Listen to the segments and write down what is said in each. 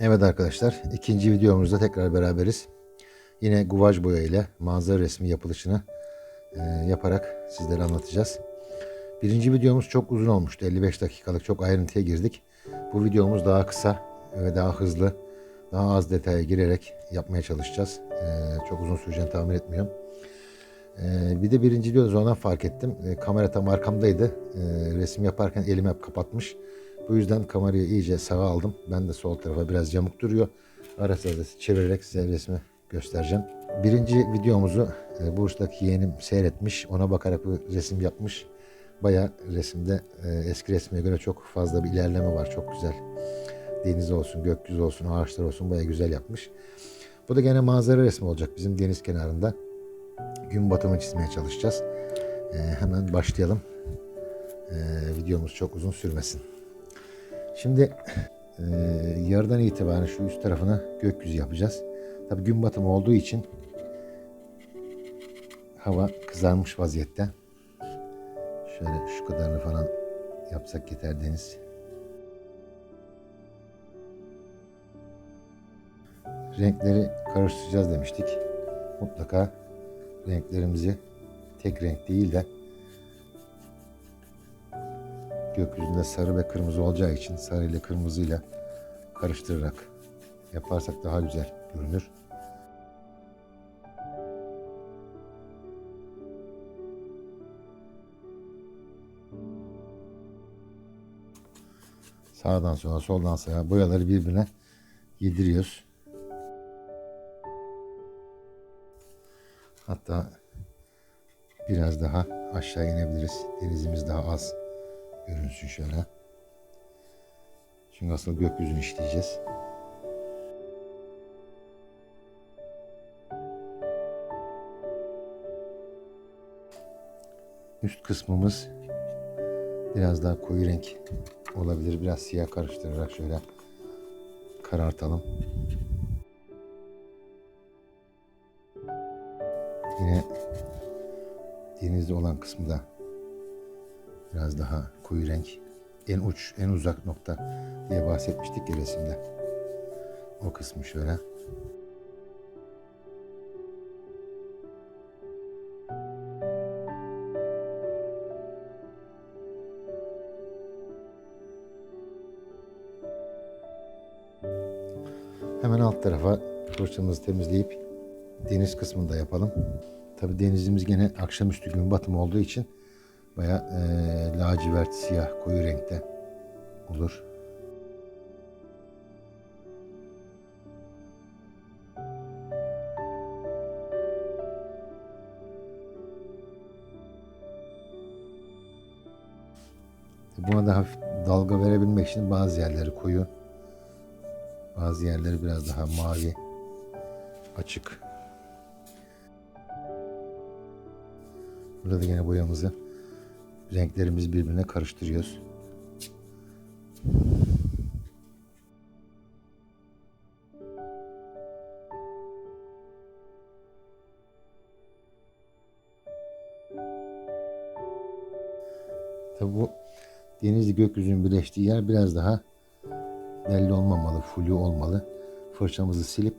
Evet arkadaşlar, ikinci videomuzda tekrar beraberiz. Yine guvaj boya ile manzara resmi yapılışını e, yaparak sizlere anlatacağız. Birinci videomuz çok uzun olmuştu. 55 dakikalık çok ayrıntıya girdik. Bu videomuz daha kısa ve daha hızlı, daha az detaya girerek yapmaya çalışacağız. E, çok uzun süreceğini tahmin etmiyorum. E, bir de birinci videoda sonradan fark ettim. E, kamera tam arkamdaydı. E, resim yaparken elimi hep kapatmış. Bu yüzden kamerayı iyice sağa aldım. Ben de sol tarafa biraz yamuk duruyor. Ara sırada çevirerek size resmi göstereceğim. Birinci videomuzu e, Bursa'daki yeğenim seyretmiş. Ona bakarak bu resim yapmış. Baya resimde e, eski resmine göre çok fazla bir ilerleme var. Çok güzel. Deniz olsun, gökyüzü olsun, ağaçlar olsun baya güzel yapmış. Bu da gene manzara resmi olacak bizim deniz kenarında. Gün batımı çizmeye çalışacağız. E, hemen başlayalım. E, videomuz çok uzun sürmesin. Şimdi e, yarıdan itibaren şu üst tarafına gökyüzü yapacağız. Tabi gün batımı olduğu için hava kızarmış vaziyette. Şöyle şu kadarını falan yapsak yeter deniz. Renkleri karıştıracağız demiştik. Mutlaka renklerimizi tek renk değil de gökyüzünde sarı ve kırmızı olacağı için sarı ile kırmızıyla karıştırarak yaparsak daha güzel görünür. Sağdan sola, soldan sağa boyaları birbirine yediriyoruz. Hatta biraz daha aşağı inebiliriz. Denizimiz daha az görünsün şöyle. Çünkü asıl gökyüzünü işleyeceğiz. Üst kısmımız biraz daha koyu renk olabilir. Biraz siyah karıştırarak şöyle karartalım. Yine denizde olan kısmı da biraz daha koyu renk. En uç, en uzak nokta diye bahsetmiştik ya resimde. O kısmı şöyle. Hemen alt tarafa fırçamızı temizleyip deniz kısmını da yapalım. Tabi denizimiz gene akşamüstü gün batımı olduğu için baya e, lacivert siyah koyu renkte olur. Buna da hafif dalga verebilmek için bazı yerleri koyu, bazı yerleri biraz daha mavi, açık. Burada da yine boyamızı renklerimizi birbirine karıştırıyoruz. Tabi bu denizli gökyüzünün birleştiği yer biraz daha belli olmamalı, flu olmalı. Fırçamızı silip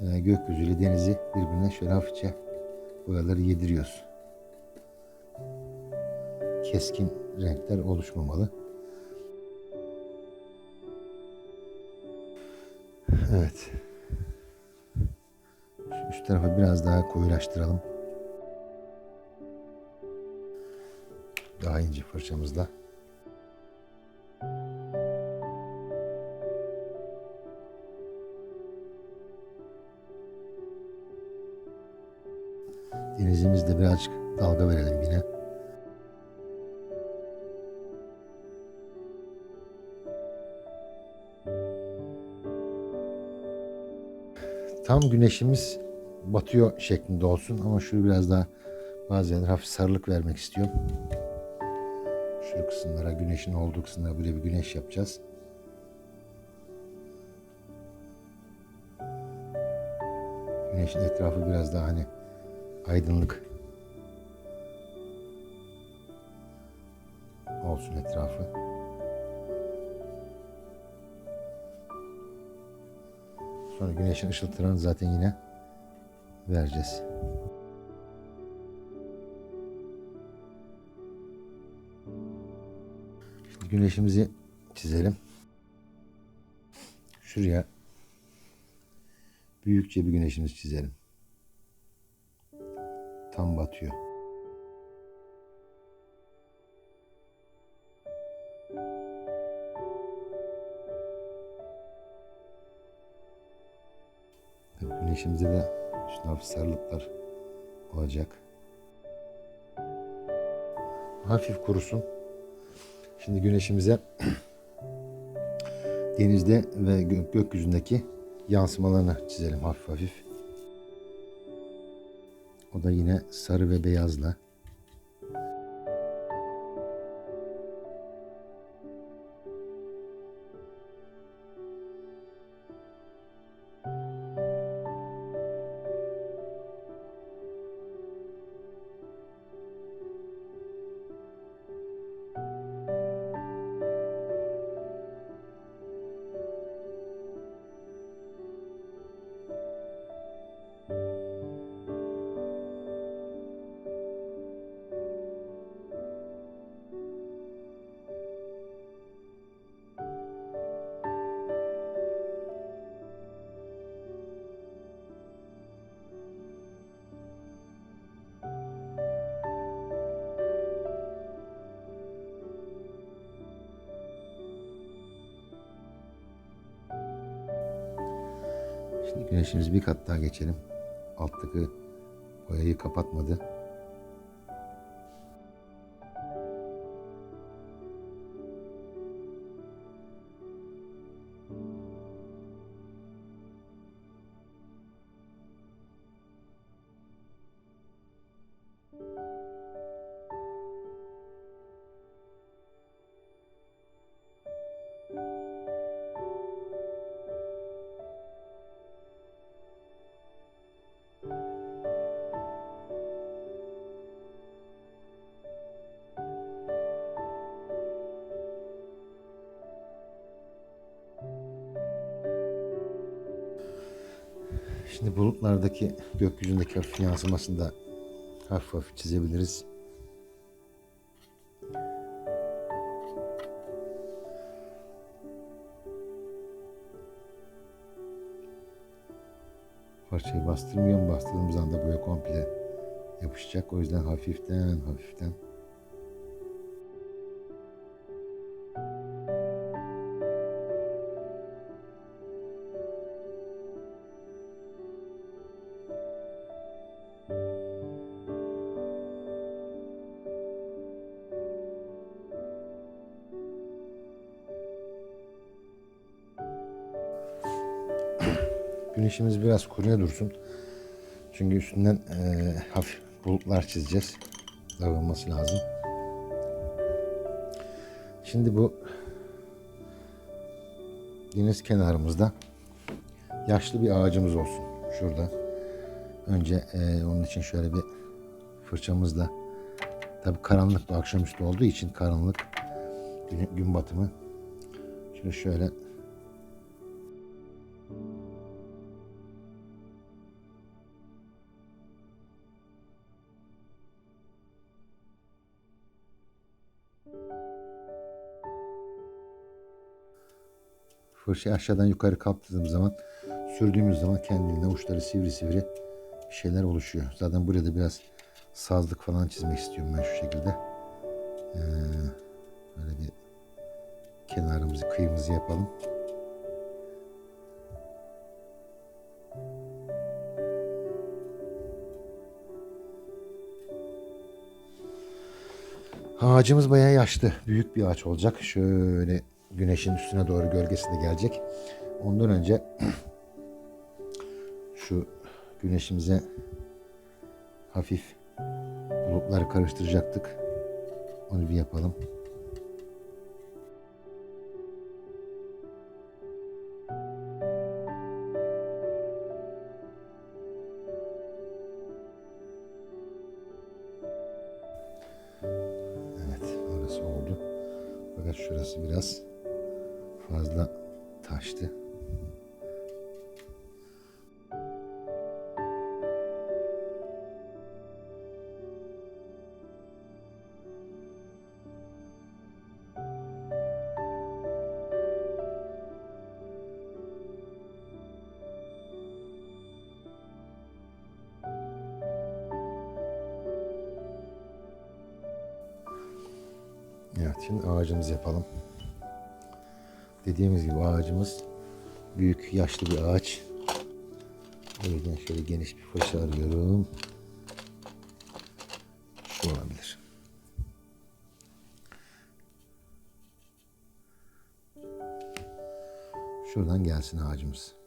e, gökyüzüyle denizi birbirine şöyle hafifçe boyaları yediriyoruz. Keskin renkler oluşmamalı. Evet. Şu üst tarafı biraz daha koyulaştıralım. Daha ince fırçamızla. Tam güneşimiz batıyor şeklinde olsun ama şu biraz daha bazen hafif sarılık vermek istiyorum. Şu kısımlara güneşin olduğu kısımlara böyle bir güneş yapacağız. Güneşin etrafı biraz daha hani aydınlık olsun etrafı. Sonra güneşin ışıltılarını zaten yine vereceğiz. Şimdi güneşimizi çizelim. Şuraya büyükçe bir güneşimizi çizelim. Tam batıyor. Güneşimize de üstüne hafif sarılıklar olacak. Hafif kurusun. Şimdi güneşimize denizde ve gö- gökyüzündeki yansımalarını çizelim hafif hafif. O da yine sarı ve beyazla. Şimdi güneşimizi bir kat daha geçelim. Alttaki boyayı kapatmadı. Şimdi bulutlardaki gökyüzündeki hafif yansımasını da hafif hafif çizebiliriz. Parçayı bastırmıyorum. Bastırdığımız anda buraya komple yapışacak. O yüzden hafiften hafiften Güneşimiz biraz kuruya dursun. Çünkü üstünden eee, hafif bulutlar çizeceğiz. Dağılması lazım. Şimdi bu deniz kenarımızda yaşlı bir ağacımız olsun. Şurada. Önce eee, onun için şöyle bir fırçamızla tabi karanlık da akşamüstü olduğu için karanlık gün, gün batımı şunu şöyle Fırçayı aşağıdan yukarı kaptırdığım zaman sürdüğümüz zaman kendiliğinden uçları sivri sivri bir şeyler oluşuyor. Zaten buraya da biraz sazlık falan çizmek istiyorum ben şu şekilde. Ee, böyle bir kenarımızı kıyımızı yapalım. Ağacımız bayağı yaşlı. Büyük bir ağaç olacak. Şöyle güneşin üstüne doğru gölgesi de gelecek. Ondan önce şu güneşimize hafif bulutları karıştıracaktık. Onu bir yapalım. Evet, orası oldu. Fakat şurası biraz fazla taştı. Evet şimdi ağacımızı yapalım. Dediğimiz gibi ağacımız büyük yaşlı bir ağaç. O yüzden şöyle geniş bir fırça arıyorum. Şu olabilir. Şuradan gelsin ağacımız.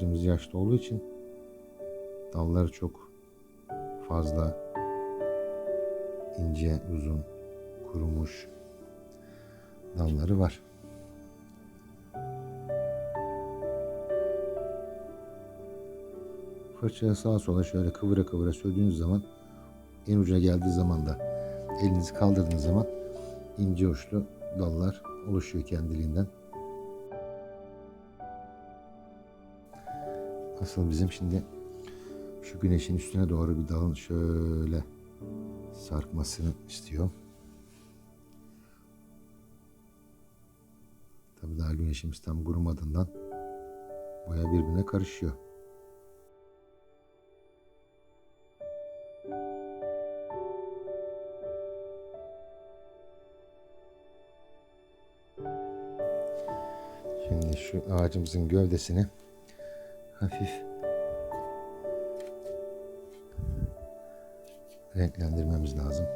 Ağacımız yaşlı olduğu için dalları çok fazla ince, uzun, kurumuş dalları var. Fırçaya sağa sola şöyle kıvıra kıvıra sürdüğünüz zaman en ucuna geldiği zaman da elinizi kaldırdığınız zaman ince uçlu dallar oluşuyor kendiliğinden. Asıl bizim şimdi şu güneşin üstüne doğru bir dalın şöyle sarkmasını istiyorum. Tabii daha güneşimiz tam kurumadığından boya birbirine karışıyor. Şimdi şu ağacımızın gövdesini hafif renklendirmemiz lazım.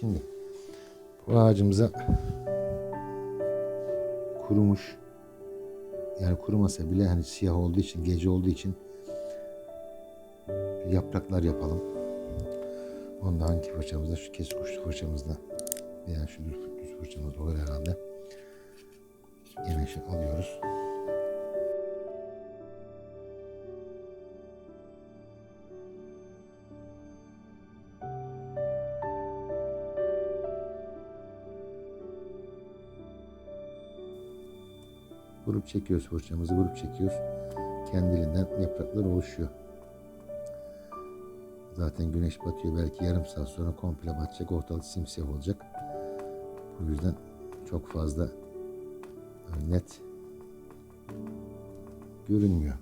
Şimdi bu ağacımıza kurumuş yani kurumasa bile hani siyah olduğu için gece olduğu için yapraklar yapalım. Onu hangi fırçamızda? Şu kes kuşlu fırçamızda veya şu düz, düz fırçamız olur herhalde. Yine alıyoruz. Vurup çekiyoruz fırçamızı, vurup çekiyoruz. Kendiliğinden yapraklar oluşuyor. Zaten güneş batıyor. Belki yarım saat sonra komple batacak. Ortalık simsiyah olacak. Bu yüzden çok fazla net görünmüyor.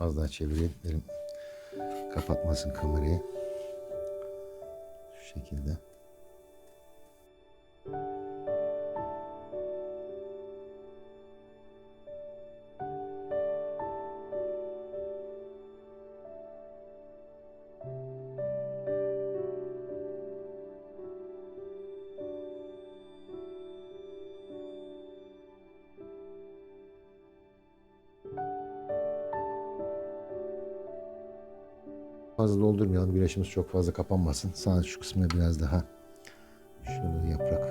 Az daha çevireyim. Elim kapatmasın kamerayı. Şu şekilde. Fazla doldurmayalım. Güneşimiz çok fazla kapanmasın. Sadece şu kısmına biraz daha şöyle yaprak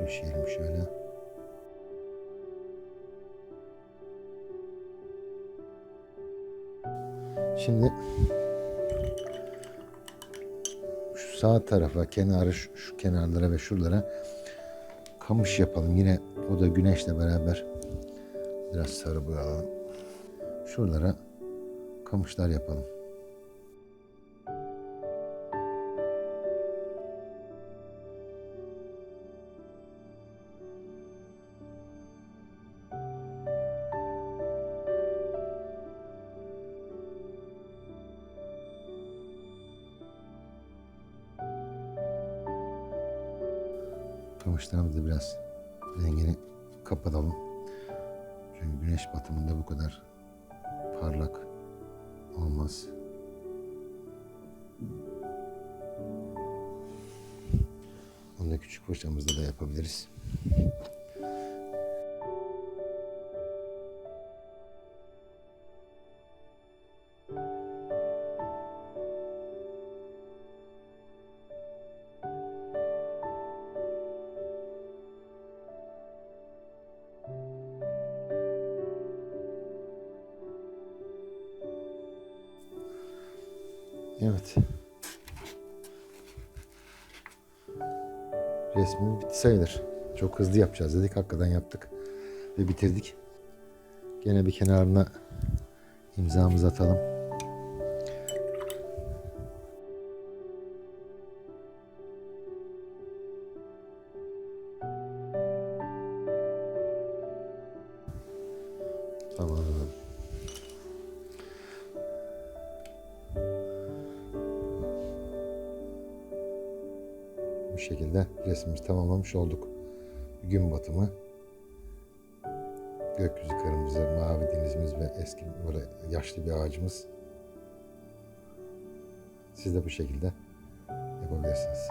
döşeyelim şöyle. Şimdi şu sağ tarafa, kenarı, şu, şu kenarlara ve şuralara kamış yapalım. Yine o da güneşle beraber biraz sarı boyayalım. Şuralara kamışlar yapalım. Kamışlarımızda biraz rengini kapatalım. Çünkü güneş batımında bu kadar parlak olmaz. Onu da küçük fırçamızda da yapabiliriz. Sayılır. Çok hızlı yapacağız dedik. Hakikaten yaptık. Ve bitirdik. Gene bir kenarına imzamızı atalım. Tamamlamış olduk. Gün batımı. Gökyüzü kırmızı, mavi denizimiz ve eski böyle yaşlı bir ağacımız. Siz de bu şekilde yapabilirsiniz.